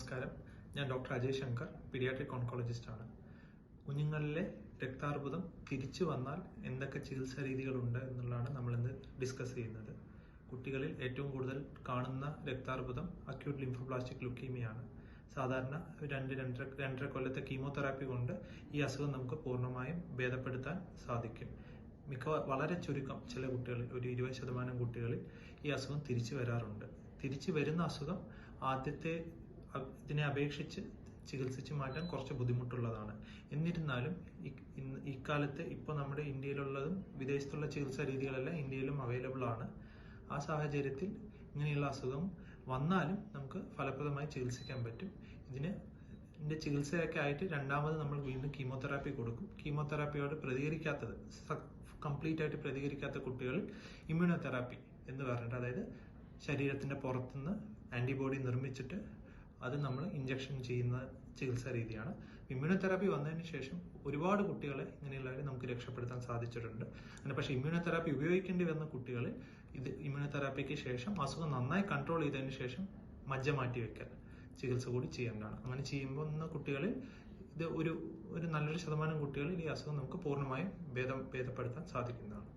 നമസ്കാരം. ഞാൻ doctor Ajay Shankar paediatric oncologist ആണ്. കുഞ്ഞുങ്ങളിലെ രക്താർബുദം തിരിച്ചു വന്നാൽ എന്തൊക്കെ ചികിത്സാ രീതികളുണ്ട് എന്നുള്ളതാണ് നമ്മൾ ഇന്ന് ഡിസ്കസ് ചെയ്യുന്നത്. കുട്ടികളിൽ ഏറ്റവും കൂടുതൽ കാണുന്ന രക്താർബുദം അക്യൂട്ട് ലിംഫോപ്ലാസ്റ്റിക് ലുക്കീമിയാണ് സാധാരണ രണ്ട് രണ്ടര രണ്ടര കൊല്ലത്തെ കീമോതെറാപ്പി കൊണ്ട് ഈ അസുഖം നമുക്ക് പൂർണമായും ഭേദപ്പെടുത്താൻ സാധിക്കും. മിക്ക വളരെ ചുരുക്കം ചില കുട്ടികളിൽ ഒരു ഇരുപത് ശതമാനം കുട്ടികളിൽ ഈ അസുഖം തിരിച്ചു വരാറുണ്ട്. തിരിച്ചു വരുന്ന അസുഖം ആദ്യത്തെ ഇതിനെ അപേക്ഷിച്ച് ചികിത്സിച്ച് മാറ്റാൻ കുറച്ച് ബുദ്ധിമുട്ടുള്ളതാണ്. എന്നിരുന്നാലും ഇക്കാലത്ത് ഇപ്പോൾ നമ്മുടെ ഇന്ത്യയിലുള്ളതും വിദേശത്തുള്ള ചികിത്സാ രീതികളെല്ലാം ഇന്ത്യയിലും അവൈലബിൾ ആണ്. ആ സാഹചര്യത്തിൽ ഇങ്ങനെയുള്ള അസുഖം വന്നാലും നമുക്ക് ഫലപ്രദമായി ചികിത്സിക്കാൻ പറ്റും. ഇതിന് ഇതിന്റെ ചികിത്സയൊക്കെ ആയിട്ട് രണ്ടാമത് നമ്മൾ വീണ്ടും കീമോതെറാപ്പി കൊടുക്കും. കീമോതെറാപ്പിയോട് പ്രതികരിക്കാത്തത് കംപ്ലീറ്റ് ആയിട്ട് പ്രതികരിക്കാത്ത കുട്ടികൾ ഇമ്മ്യൂണോതെറാപ്പി എന്ന് പറഞ്ഞിട്ട് അതായത് ശരീരത്തിന്റെ പുറത്തുനിന്ന് ആന്റിബോഡി നിർമ്മിച്ചിട്ട് അത് നമ്മൾ ഇഞ്ചക്ഷൻ ചെയ്യുന്ന ചികിത്സാ രീതിയാണ്. ഇമ്മ്യൂണോതെറാപ്പി വന്നതിന് ശേഷം ഒരുപാട് കുട്ടികളെ ഇങ്ങനെയുള്ളവരെ നമുക്ക് രക്ഷപ്പെടുത്താൻ സാധിച്ചിട്ടുണ്ട്. അങ്ങനെ പക്ഷേ ഇമ്മ്യൂണോതെറാപ്പി ഉപയോഗിക്കേണ്ടി വന്ന കുട്ടികളിൽ ഇത് ഇമ്മ്യൂണോതെറാപ്പിക്ക് ശേഷം അസുഖം നന്നായി കൺട്രോൾ ചെയ്തതിന് ശേഷം മജ്ജ മാറ്റി വെക്കൽ ചികിത്സ കൂടി ചെയ്യേണ്ടതാണ്. അങ്ങനെ ചെയ്യുമ്പോൾ കുട്ടികളിൽ ഇത് ഒരു ഒരു നല്ലൊരു ശതമാനം കുട്ടികളിൽ ഈ അസുഖം നമുക്ക് പൂർണമായും ഭേദം ഭേദപ്പെടുത്താൻ സാധിക്കുന്നതാണ്.